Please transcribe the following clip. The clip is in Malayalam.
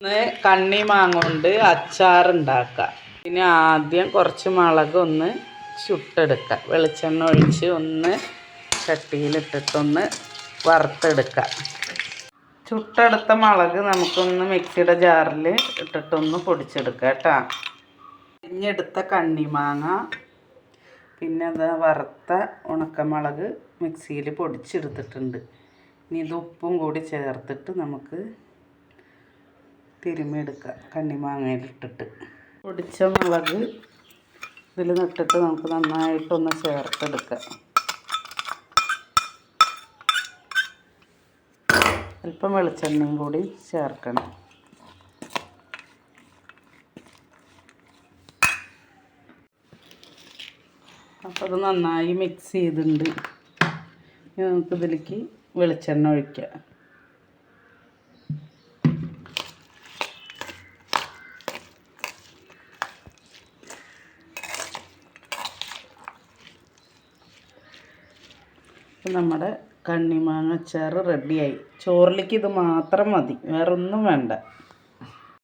ഇന്ന് കണ്ണി മാങ്ങ കൊണ്ട് അച്ചാർ ഉണ്ടാക്കാം പിന്നെ ആദ്യം കുറച്ച് മുളക് ഒന്ന് ചുട്ടെടുക്കുക വെളിച്ചെണ്ണ ഒഴിച്ച് ഒന്ന് ചട്ടിയിലിട്ടിട്ടൊന്ന് വറുത്തെടുക്കുക ചുട്ടെടുത്ത മുളക് നമുക്കൊന്ന് മിക്സിയുടെ ജാറിൽ ഇട്ടിട്ടൊന്ന് പൊടിച്ചെടുക്കുക കേട്ടോ. അരിഞ്ഞെടുത്ത കണ്ണിമാങ്ങ പിന്നെ അത് വറുത്ത ഉണക്കമുളക് മിക്സിയിൽ പൊടിച്ചെടുത്തിട്ടുണ്ട്. ഇനി ഇത് ഉപ്പും കൂടി ചേർത്തിട്ട് നമുക്ക് തിരുമ്മിയെടുക്കുക കണ്ണിമാങ്ങയിലിട്ടിട്ട് പൊടിച്ച മുളക് ഇതിൽ നട്ടിട്ട് നമുക്ക് നന്നായിട്ടൊന്ന് ചേർത്തെടുക്കുക അല്പം വെളിച്ചെണ്ണയും കൂടി ചേർക്കണം. അപ്പോൾ അത് നന്നായി മിക്സ് ചെയ്തിട്ടുണ്ട്. ഇനി നമുക്ക് ഇതിലേക്ക് വെളിച്ചെണ്ണ ഒഴിക്കാം. അപ്പം നമ്മുടെ കണ്ണിമാങ്ങ അച്ചാർ റെഡിയായി ചോറിലേക്ക് ഇത് മാത്രം മതി. വേറൊന്നും വേണ്ട.